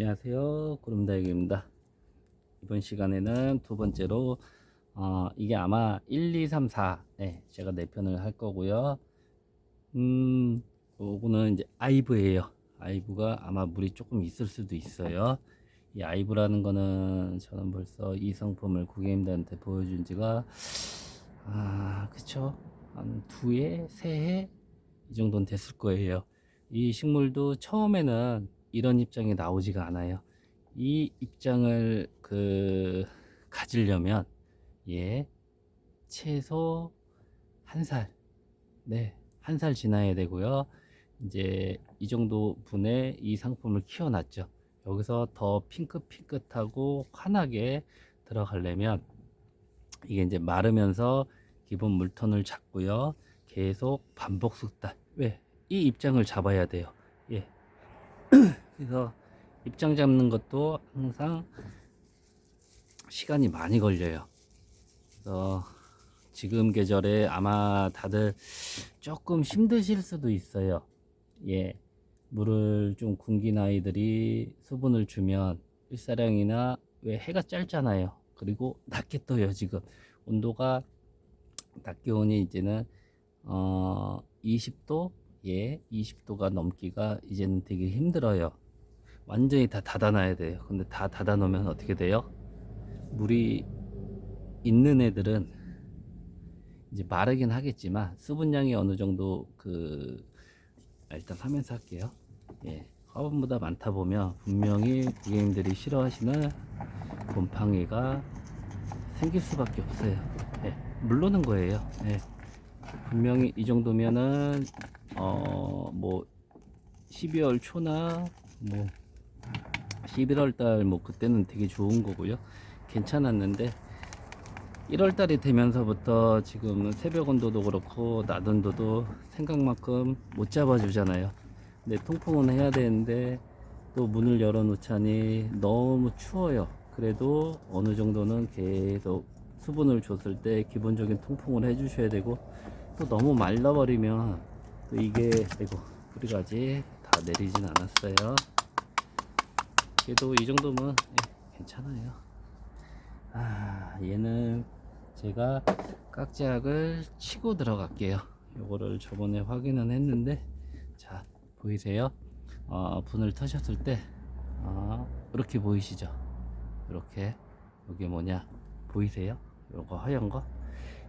안녕하세요. 구름다육입니다. 이번 시간에는 두 번째로 어, 이게 아마 1, 2, 3, 4 네, 제가 네 편을 할 거고요. 음, 요거는 이제 아이브예요. 아이브가 아마 물이 조금 있을 수도 있어요. 이 아이브라는 거는 저는 벌써 이 상품을 고객님들한테 보여준 지가 아, 그쵸. 한 두 해, 세 해 이 정도는 됐을 거예요. 이 식물도 처음에는 이런 입장이 나오지가 않아요. 이 입장을 그 가지려면 예 최소 한 살, 네, 한 살 지나야 되고요. 이제 이 정도 분의 이 상품을 키워놨죠. 여기서 더 핑크핑크하고 환하게 들어가려면 이게 이제 마르면서 기본 물톤을 잡고요. 계속 반복 숙달. 왜? 이 입장을 잡아야 돼요. 예. 그래서 입장 잡는 것도 항상 시간이 많이 걸려요. 그래서 지금 계절에 아마 다들 조금 힘드실 수도 있어요. 예. 물을 좀 굶긴 아이들이 수분을 주면 일사량이나 왜 해가 짧잖아요. 그리고 낮게 떠요, 지금. 온도가 낮 기온이 이제는 어 20도 예 20도가 넘기가 이제는 되게 힘들어요 완전히 다 닫아놔야 돼요. 근데 다 닫아놓으면 어떻게 돼요? 물이 있는 애들은 이제 마르긴 하겠지만 수분량이 어느 정도 그 아, 일단 하면서 할게요. 예 화분보다 많다 보면 분명히 고객님들이 싫어하시는 곰팡이가 생길 수밖에 없어요. 예, 물르는 거예요. 예. 분명히 이 정도면은 어뭐 12월 초나 뭐 11월 달 뭐 그때는 되게 좋은 거고요. 괜찮았는데 1월 달이 되면서부터 지금 새벽 온도도 그렇고 낮 온도도 생각만큼 못 잡아주잖아요. 근데 통풍은 해야 되는데 또 문을 열어 놓자니 너무 추워요. 그래도 어느 정도는 계속 수분을 줬을 때 기본적인 통풍을 해 주셔야 되고 또 너무 말라버리면 또 이게 아이고 뿌리가 아직 다 내리진 않았어요 그래도 이 정도면 예, 괜찮아요. 아 얘는 제가 깍지약을 치고 들어갈게요. 요거를 저번에 확인은 했는데 자 보이세요? 어, 분을 터셨을 때 어, 이렇게 보이시죠? 이렇게. 여기 뭐냐? 보이세요? 요거 하얀 거?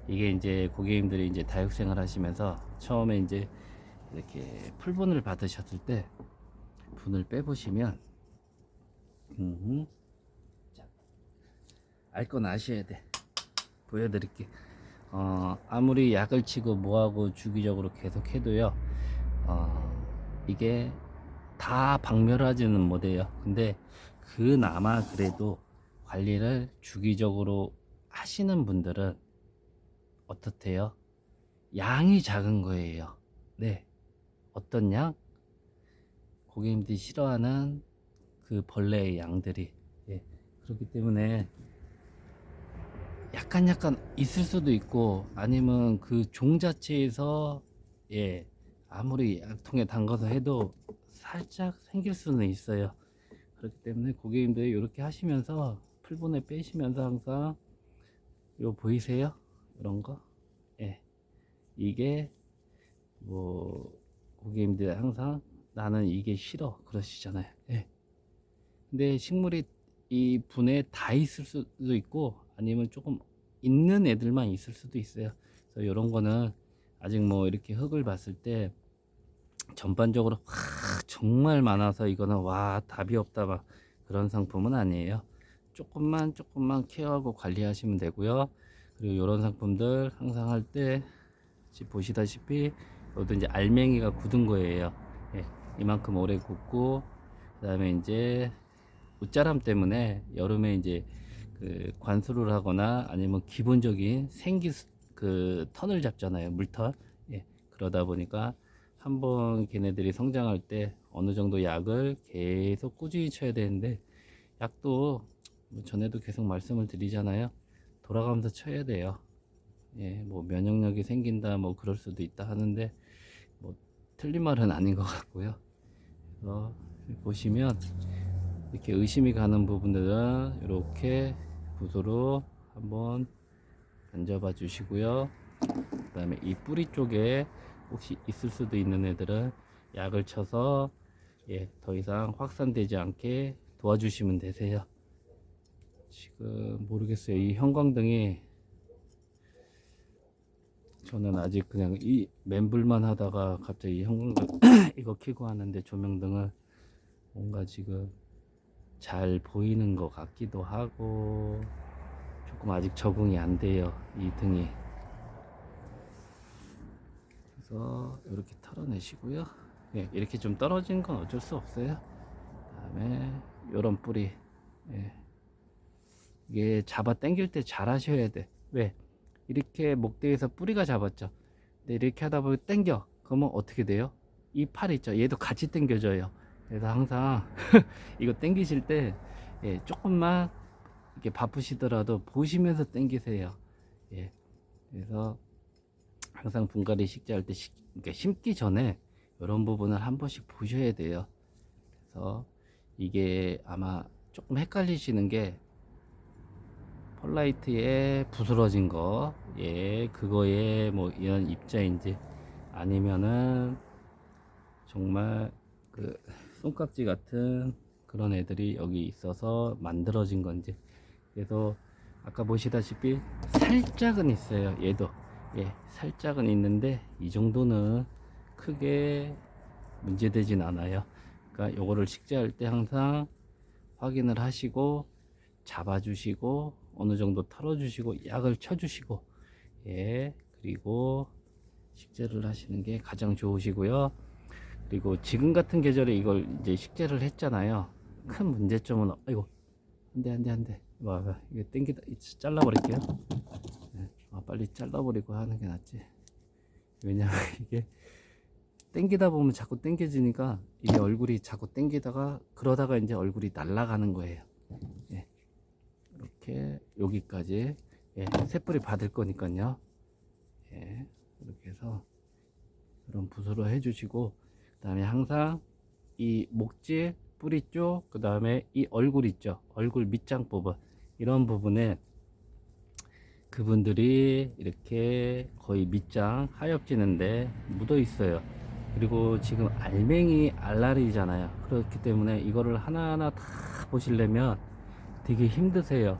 이게 이제 고객님들이 이제 다육생활 하시면서 처음에 이제 이렇게 풀분을 받으셨을 때 분을 빼보시면 음, 알건 아셔야 돼 보여드릴게 어, 아무리 약을 치고 뭐하고 주기적으로 계속 해도요 어, 이게 다 박멸하지는 못해요 근데 그나마 그래도 관리를 주기적으로 하시는 분들은 어떻대요? 양이 작은 거예요. 네. 어떤 양? 고객님들이 싫어하는 그 벌레의 양들이. 예. 그렇기 때문에 약간 약간 있을 수도 있고 아니면 그 종 자체에서 예. 아무리 약통에 담가서 해도 살짝 생길 수는 있어요. 그렇기 때문에 고객님들이 이렇게 하시면서 풀분에 빼시면서 항상 요 보이세요? 이런 거? 예. 이게 뭐 고객님들 항상 나는 이게 싫어 그러시잖아요. 예. 근데 식물이 이 분에 다 있을 수도 있고 아니면 조금 있는 애들만 있을 수도 있어요. 그래서 이런 거는 아직 뭐 이렇게 흙을 봤을 때 전반적으로 와 정말 많아서 이거는 와 답이 없다 막 그런 상품은 아니에요. 조금만 조금만 케어하고 관리하시면 되고요. 그리고 이런 상품들 항상 할 때 보시다시피 여기도 이제 알맹이가 굳은 거예요. 예, 이만큼 오래 굳고 그 다음에 이제 웃자람 때문에 여름에 이제 그 관수를 하거나 아니면 기본적인 생기 수- 그 턴을 잡잖아요 물턴 예, 그러다 보니까 한번 걔네들이 성장할 때 어느 정도 약을 계속 꾸준히 쳐야 되는데 약도 뭐 전에도 계속 말씀을 드리잖아요 돌아가면서 쳐야 돼요. 예, 뭐 면역력이 생긴다, 뭐 그럴 수도 있다 하는데 뭐 틀린 말은 아닌 것 같고요. 그래서 보시면 이렇게 의심이 가는 부분들은 이렇게 붓으로 한번 만져봐 주시고요. 그 다음에 이 뿌리 쪽에 혹시 있을 수도 있는 애들은 약을 쳐서 예, 더 이상 확산되지 않게 도와주시면 되세요. 지금 모르겠어요. 이 형광등이 저는 아직 그냥 이 맨불만 하다가 갑자기 이 형광등 이거 켜고 하는데 조명등을 뭔가 지금 잘 보이는 것 같기도 하고 조금 아직 적응이 안 돼요. 이 등이. 그래서 이렇게 털어내시고요. 예, 이렇게 좀 떨어진 건 어쩔 수 없어요. 그다음에 요런 뿌리. 예. 이게 잡아 당길 때 잘 하셔야 돼. 왜? 이렇게 목대에서 뿌리가 잡았죠. 근데 이렇게 하다 보면 당겨. 그러면 어떻게 돼요? 이 팔 있죠. 얘도 같이 당겨져요. 그래서 항상 이거 당기실 때 예, 조금만 이렇게 바쁘시더라도 보시면서 당기세요. 예. 그래서 항상 분갈이 식재할 때 식, 그러니까 심기 전에 이런 부분을 한 번씩 보셔야 돼요. 그래서 이게 아마 조금 헷갈리시는 게 펄라이트에 부스러진 거, 예, 그거에 뭐 이런 입자인지 아니면은 정말 그 손깍지 같은 그런 애들이 여기 있어서 만들어진 건지. 그래서 아까 보시다시피 살짝은 있어요 얘도. 예 살짝은 있는데 이 정도는 크게 문제되진 않아요. 그러니까 요거를 식재할 때 항상 확인을 하시고 잡아주시고 어느 정도 털어주시고 약을 쳐주시고 예 그리고 식재를 하시는 게 가장 좋으시고요 그리고 지금 같은 계절에 이걸 이제 식재를 했잖아요. 큰 문제점은 아이고 안돼 안돼 안돼. 와 와, 이거 땡기다 잘라버릴게요. 네, 아, 빨리 잘라버리고 하는 게 낫지. 왜냐면 이게 땡기다 보면 자꾸 땡겨지니까 이게 얼굴이 자꾸 땡기다가 그러다가 이제 얼굴이 날아가는 거예요. 예. 이렇게 여기까지 예, 새뿌리 받을 거니까요. 예, 이렇게 해서 이런 붓으로 해주시고 그 다음에 항상 이 목질 뿌리 쪽, 그 다음에 이 얼굴 있죠. 얼굴 밑장 부분. 이런 부분에 그분들이 이렇게 거의 밑장 하엽지는데 묻어 있어요. 그리고 지금 알맹이 알라리잖아요. 그렇기 때문에 이거를 하나하나 다 보시려면 되게 힘드세요.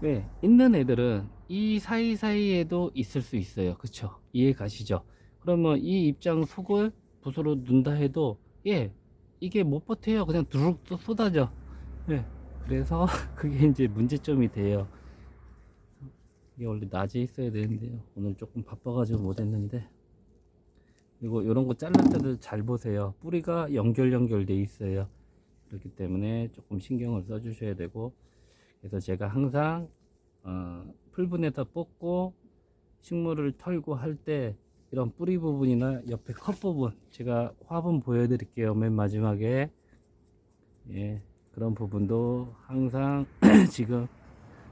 왜? 있는 애들은 이 사이사이에도 있을 수 있어요. 그쵸? 이해 가시죠? 그러면 이 입장 속을 붓으로 눈다 해도 예 이게 못 버텨요. 그냥 두룩 또 쏟아져. 예 그래서 그게 이제 문제점이 돼요. 이게 원래 낮에 있어야 되는데요. 오늘 조금 바빠 가지고 못 했는데. 그리고 이런 거 잘랄 때도 잘 보세요. 뿌리가 연결 연결돼 있어요. 그렇기 때문에 조금 신경을 써 주셔야 되고. 그래서 제가 항상 어, 풀분에다 뽑고 식물을 털고 할때 이런 뿌리 부분이나 옆에 컵 부분 제가 화분 보여드릴게요 맨 마지막에. 예 그런 부분도 항상 지금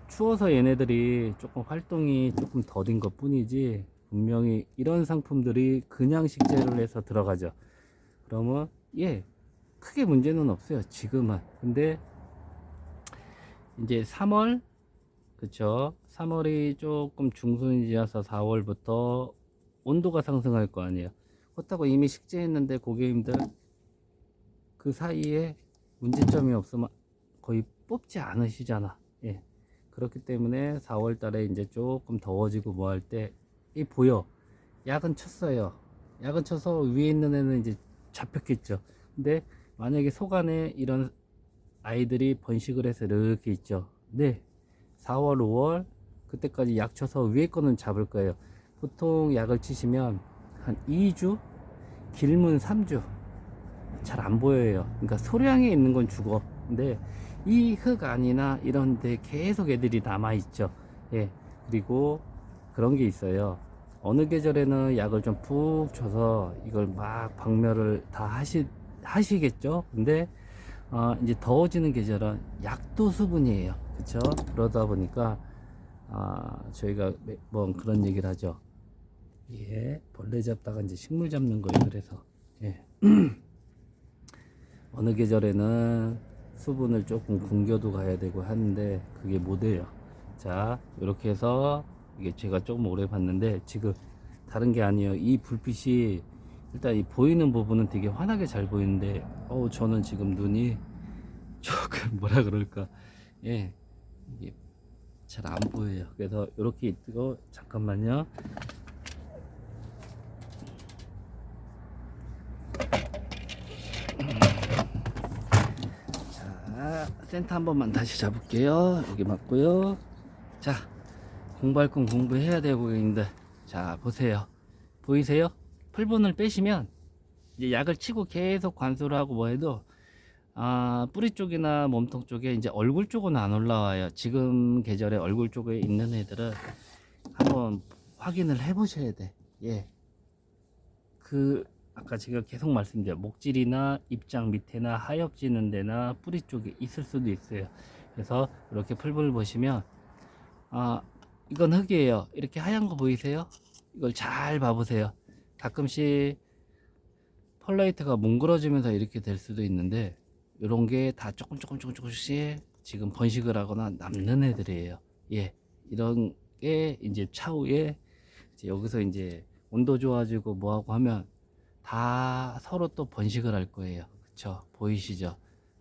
추워서 얘네들이 조금 활동이 조금 더딘 것 뿐이지 분명히 이런 상품들이 그냥 식재를 해서 들어가죠. 그러면 예 크게 문제는 없어요 지금은. 근데 이제 3월 그쵸? 3월이 조금 중순이 지나서 4월부터 온도가 상승할 거 아니에요. 그렇다고 이미 식재했는데 고객님들 그 사이에 문제점이 없으면 거의 뽑지 않으시잖아. 예. 그렇기 때문에 4월 달에 이제 조금 더워지고 뭐 할 때 이 보여. 약은 쳤어요. 약은 쳐서 위에 있는 애는 이제 잡혔겠죠. 근데 만약에 속 안에 이런 아이들이 번식을 해서 이렇게 있죠. 네. 4월, 5월 그때까지 약 쳐서 위에 거는 잡을 거예요. 보통 약을 치시면 한 2주, 길면 3주 잘 안 보여요. 그러니까 소량에 있는 건 죽어. 근데 이 흙 안이나 이런 데 계속 애들이 남아 있죠. 예. 그리고 그런 게 있어요. 어느 계절에는 약을 좀 푹 줘서 이걸 막 박멸을 다 하시, 하시겠죠. 근데 어, 이제 더워지는 계절은 약도 수분이에요. 그쵸? 그러다 보니까 아, 저희가 매번 그런 얘기를 하죠. 예, 벌레 잡다가 이제 식물 잡는 거예요. 그래서 예. 어느 계절에는 수분을 조금 kum겨도 가야 되고 하는데 그게 못 해요. 자, 이렇게 해서 이게 제가 조금 오래 봤는데 지금 다른 게 아니에요. 이 불빛이 일단 이 보이는 부분은 되게 환하게 잘 보이는데 어우 저는 지금 눈이 조금 뭐라 그럴까 예 이게 잘 안 보여요. 그래서 이렇게 있고 잠깐만요. 자, 센터 한 번만 다시 잡을게요. 여기 맞고요. 자, 공부할 건 공부해야 되고 고객님들. 자, 보세요. 보이세요? 풀분을 빼시면 이제 약을 치고 계속 관수를 하고 뭐 해도 아, 뿌리 쪽이나 몸통 쪽에 이제 얼굴 쪽은 안 올라와요. 지금 계절에 얼굴 쪽에 있는 애들은 한번 확인을 해 보셔야 돼. 예. 그 아까 제가 계속 말씀드려 목질이나 입장 밑에나 하엽지는 데나 뿌리 쪽에 있을 수도 있어요. 그래서 이렇게 풀분을 보시면 아 이건 흙이에요. 이렇게 하얀 거 보이세요? 이걸 잘 봐보세요. 가끔씩 펄라이트가 뭉그러지면서 이렇게 될 수도 있는데 이런 게 다 조금 조금 조금 조금씩 지금 번식을 하거나 남는 애들이에요. 예, 이런 게 이제 차후에 이제 여기서 이제 온도 좋아지고 뭐하고 하면 다 서로 또 번식을 할 거예요. 그쵸? 보이시죠?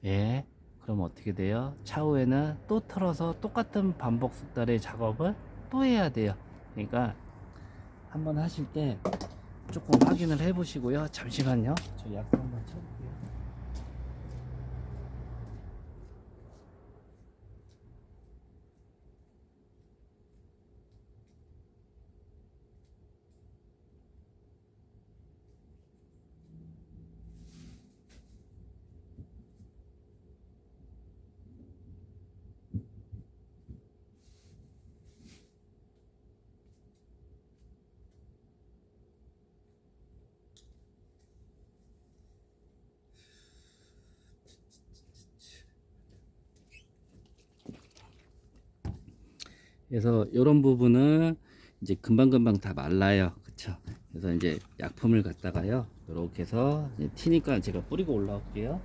예. 그럼 어떻게 돼요? 차후에는 또 틀어서 똑같은 반복 숙달의 작업을 또 해야 돼요. 그러니까 한번 하실 때 조금 확인을 해 보시고요. 잠시만요. 저약 한번 쳐 그래서 이런 부분은 이제 금방금방 다 말라요. 그쵸? 그래서 이제 약품을 갖다가요. 이렇게 해서 티니까 제가 뿌리고 올라올게요.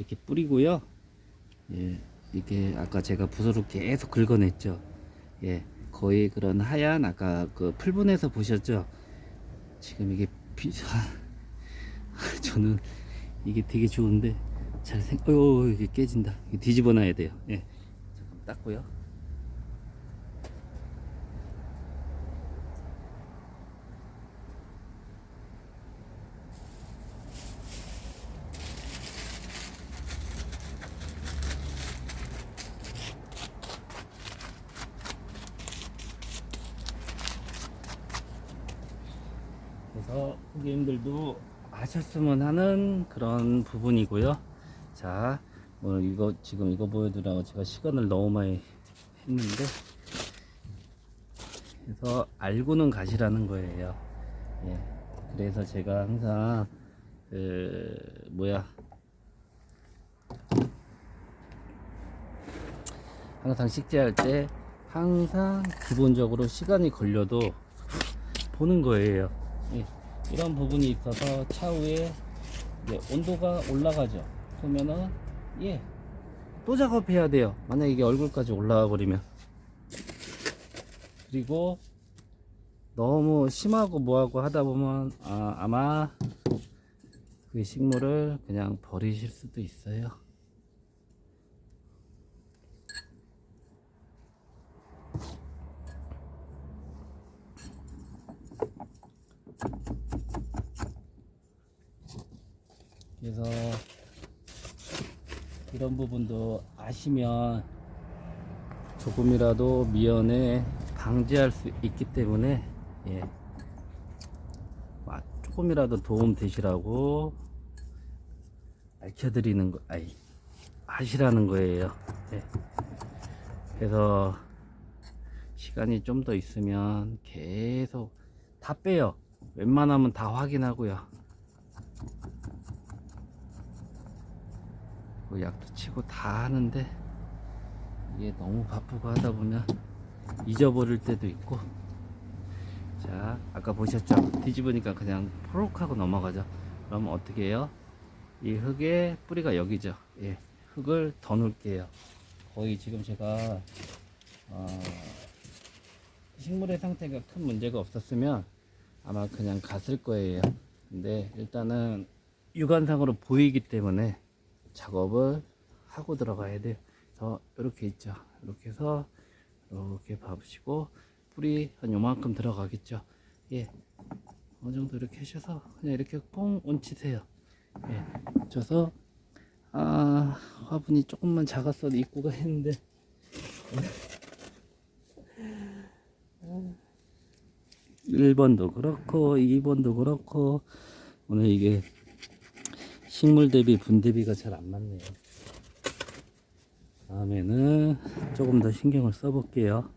이렇게 뿌리고요. 예, 이게 아까 제가 붓으로 계속 긁어냈죠. 예, 거의 그런 하얀 아까 그 풀분에서 보셨죠. 지금 이게 비, 아, 저는 이게 되게 좋은데 잘 생, 어유 이게 깨진다. 이게 뒤집어 놔야 돼요. 예, 잠깐 닦고요. 그래서 고객님들도 아셨으면 하는 그런 부분이고요. 자, 뭐 이거 지금 이거 보여드리라고 제가 시간을 너무 많이 했는데, 그래서 알고는 가시라는 거예요. 예. 그래서 제가 항상 그 뭐야 항상 식재할 때 항상 기본적으로 시간이 걸려도 보는 거예요. 예, 이런 부분이 있어서 차후에 온도가 올라가죠. 그러면은 예, 또 작업해야 돼요. 만약 이게 얼굴까지 올라가 버리면 그리고 너무 심하고 뭐하고 하다 보면 아, 아마 그 식물을 그냥 버리실 수도 있어요. 그래서 이런 부분도 아시면 조금이라도 미연에 방지할 수 있기 때문에 예. 아, 조금이라도 도움 되시라고 알려드리는 거 아니 하시라는 거예요. 예. 그래서 시간이 좀 더 있으면 계속 다 빼요. 웬만하면 다 확인하고요. 그 약도 치고 다 하는데 이게 너무 바쁘고 하다 보면 잊어버릴 때도 있고. 자 아까 보셨죠? 뒤집으니까 그냥 포록 하고 넘어가죠. 그러면 어떻게 해요? 이 흙의 뿌리가 여기죠. 예 흙을 더 넣을게요. 거의 지금 제가 어, 식물의 상태가 큰 문제가 없었으면 아마 그냥 갔을 거예요. 근데 일단은 육안상으로 보이기 때문에 작업을 하고 들어가야 돼요. 그래서 이렇게 있죠. 이렇게 해서 이렇게 봐보시고 뿌리 한 요만큼 들어가겠죠. 예. 어느 정도 이렇게 하셔서 그냥 이렇게 뽕 얹히세요. 예. 얹혀서 아 화분이 조금만 작았어도 입구가 했는데. 1번도 그렇고 2번도 그렇고 오늘 이게 식물 대비 분 대비가 잘 안 맞네요. 다음에는 조금 더 신경을 써볼게요.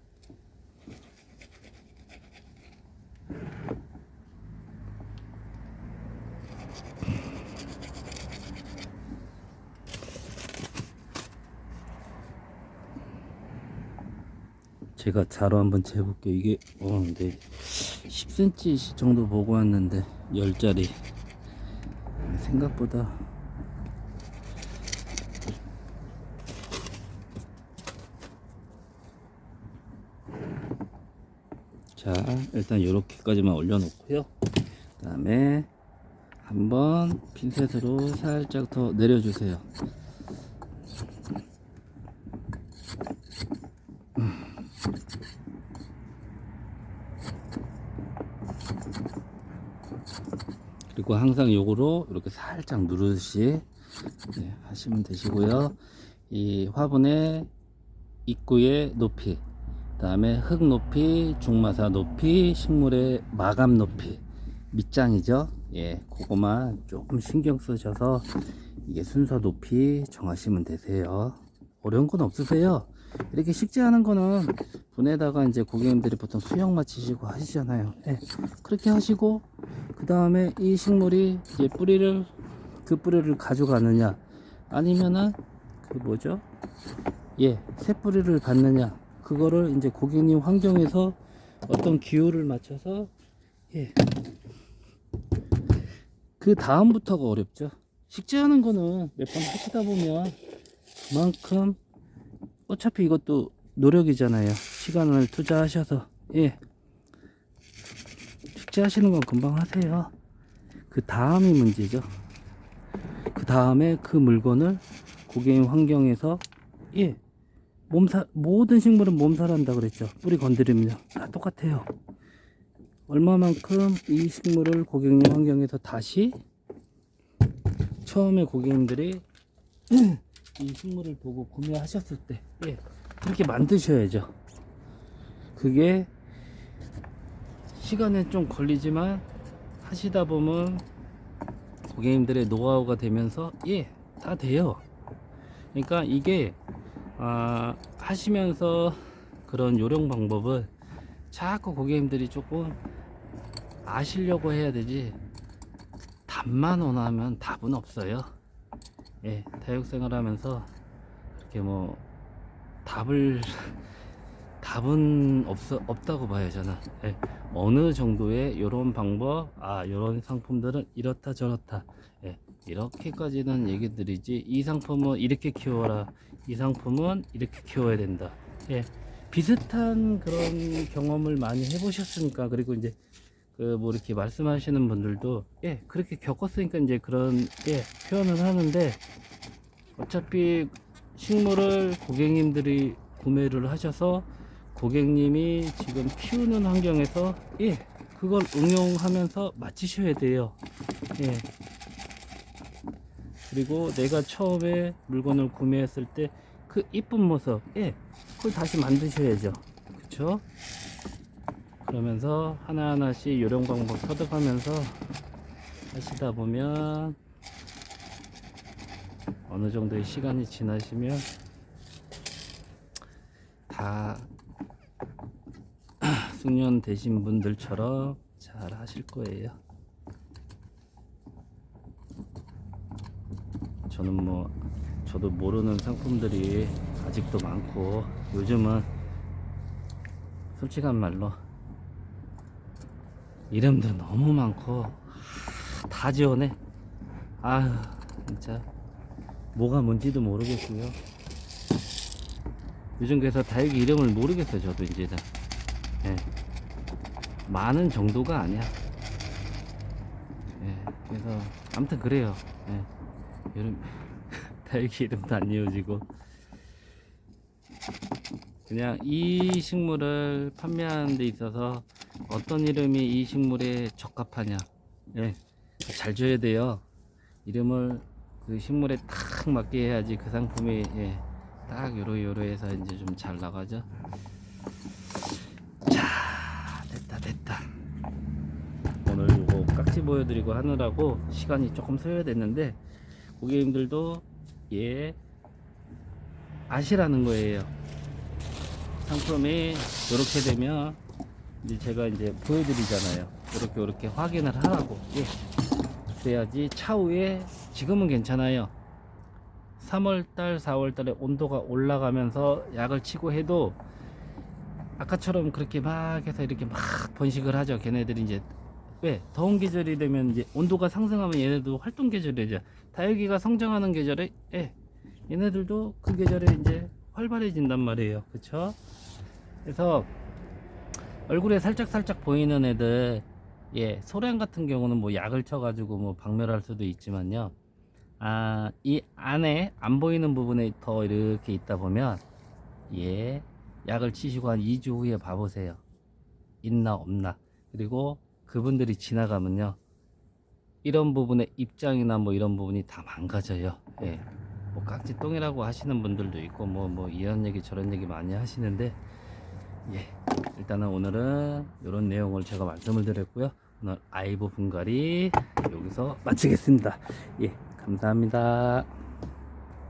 제가 자로 한번 재볼게요. 이게 어 근데 10cm 정도 보고 왔는데 10짜리 생각보다 자 일단 이렇게까지만 올려놓고요. 그 다음에 한번 핀셋으로 살짝 더 내려주세요. 그리고 항상 요거로 이렇게 살짝 누르듯이 네, 하시면 되시고요. 이 화분의 입구의 높이, 그 다음에 흙 높이, 중마사 높이, 식물의 마감 높이, 밑장이죠. 예, 그거만 조금 신경 쓰셔서 이게 순서 높이 정하시면 되세요. 어려운 건 없으세요. 이렇게 식재하는 거는 분에다가 이제 고객님들이 보통 수영 마치시고 하시잖아요. 예, 그렇게 하시고 그 다음에 이 식물이 이제 뿌리를 그 뿌리를 가져가느냐 아니면은 그 뭐죠? 예, 새 뿌리를 받느냐 그거를 이제 고객님 환경에서 어떤 기호를 맞춰서 예. 그 다음부터가 어렵죠. 식재하는 거는 몇 번 하시다 보면 그만큼 어차피 이것도 노력이잖아요. 시간을 투자하셔서 예. 식재하시는 건 금방 하세요. 그 다음이 문제죠. 그 다음에 그 물건을 고객님 환경에서 예 몸살 모든 식물은 몸살한다 그랬죠. 뿌리 건드리면 다 똑같아요. 얼마만큼 이 식물을 고객님 환경에서 다시 처음에 고객님들이 이 식물을 보고 구매하셨을 때 예, 그렇게 만드셔야죠. 그게 시간은 좀 걸리지만 하시다 보면 고객님들의 노하우가 되면서 예, 다 돼요. 그러니까 이게 아, 하시면서 그런 요령 방법을 자꾸 고객님들이 조금 아시려고 해야 되지 답만 원하면 답은 없어요. 예, 다육생활 하면서 그렇게 뭐 답을 답은 없 없다고 봐요 저는. 예, 어느 정도의 요런 방법 아 요런 상품들은 이렇다 저렇다. 예, 이렇게까지는 얘기 드리지 이 상품은 이렇게 키워라 이 상품은 이렇게 키워야 된다. 예, 비슷한 그런 경험을 많이 해보셨으니까? 그리고 이제 그 뭐 이렇게 말씀하시는 분들도 예 그렇게 겪었으니까 이제 그런 예 표현을 하는데 어차피 식물을 고객님들이 구매를 하셔서 고객님이 지금 키우는 환경에서 예 그걸 응용하면서 맞추셔야 돼요. 예. 그리고 내가 처음에 물건을 구매했을 때 그 이쁜 모습 예 그걸 다시 만드셔야죠. 그쵸 그러면서 하나하나씩 요령 방법 터득하면서 하시다 보면 어느 정도의 시간이 지나시면 다 숙련 되신 분들처럼 잘 하실 거예요. 저는 뭐 저도 모르는 상품들이 아직도 많고 요즘은 솔직한 말로 이름도 너무 많고 다 지원해. 아휴 진짜 뭐가 뭔지도 모르겠고요. 요즘 그래서 다육이 이름을 모르겠어요. 저도 이제는 예. 많은 정도가 아니야. 예. 그래서 아무튼 그래요. 예. 이름 다육이 이름도 안 이어지고 그냥 이 식물을 판매하는 데 있어서 어떤 이름이 이 식물에 적합하냐 예. 잘 줘야 돼요 이름을 그 식물에 딱 맞게 해야지 그 상품이 예. 딱 요로 요로 해서 이제 좀 잘 나가죠 자 됐다 됐다 오늘 요거 깍지 보여드리고 하느라고 시간이 조금 소요됐는데 고객님들도 예 아시라는 거예요 상품이 이렇게 되면 이제 제가 이제 보여드리잖아요. 이렇게 이렇게 확인을 하라고. 예. 그래야지 차후에 지금은 괜찮아요. 3월달, 4월달에 온도가 올라가면서 약을 치고 해도 아까처럼 그렇게 막 해서 이렇게 막 번식을 하죠. 걔네들이 이제 왜 더운 계절이 되면 이제 온도가 상승하면 얘네도 활동 계절이 되죠. 다육이가 성장하는 계절에 예. 얘네들도 그 계절에 이제 활발해진단 말이에요. 그쵸? 그래서 얼굴에 살짝 살짝 보이는 애들 예 소량 같은 경우는 뭐 약을 쳐가지고 뭐 박멸할 수도 있지만요. 아 이 안에 안 보이는 부분에 더 이렇게 있다 보면 예 약을 치시고 한 2주 후에 봐보세요. 있나 없나. 그리고 그분들이 지나가면요. 이런 부분의 입장이나 뭐 이런 부분이 다 망가져요. 예. 뭐 깍지 똥이라고 하시는 분들도 있고 뭐뭐 이런 얘기 저런 얘기 많이 하시는데 예. 일단은 오늘은 이런 내용을 제가 말씀을 드렸고요. 오늘 아이보 분갈이 여기서 마치겠습니다. 예 감사합니다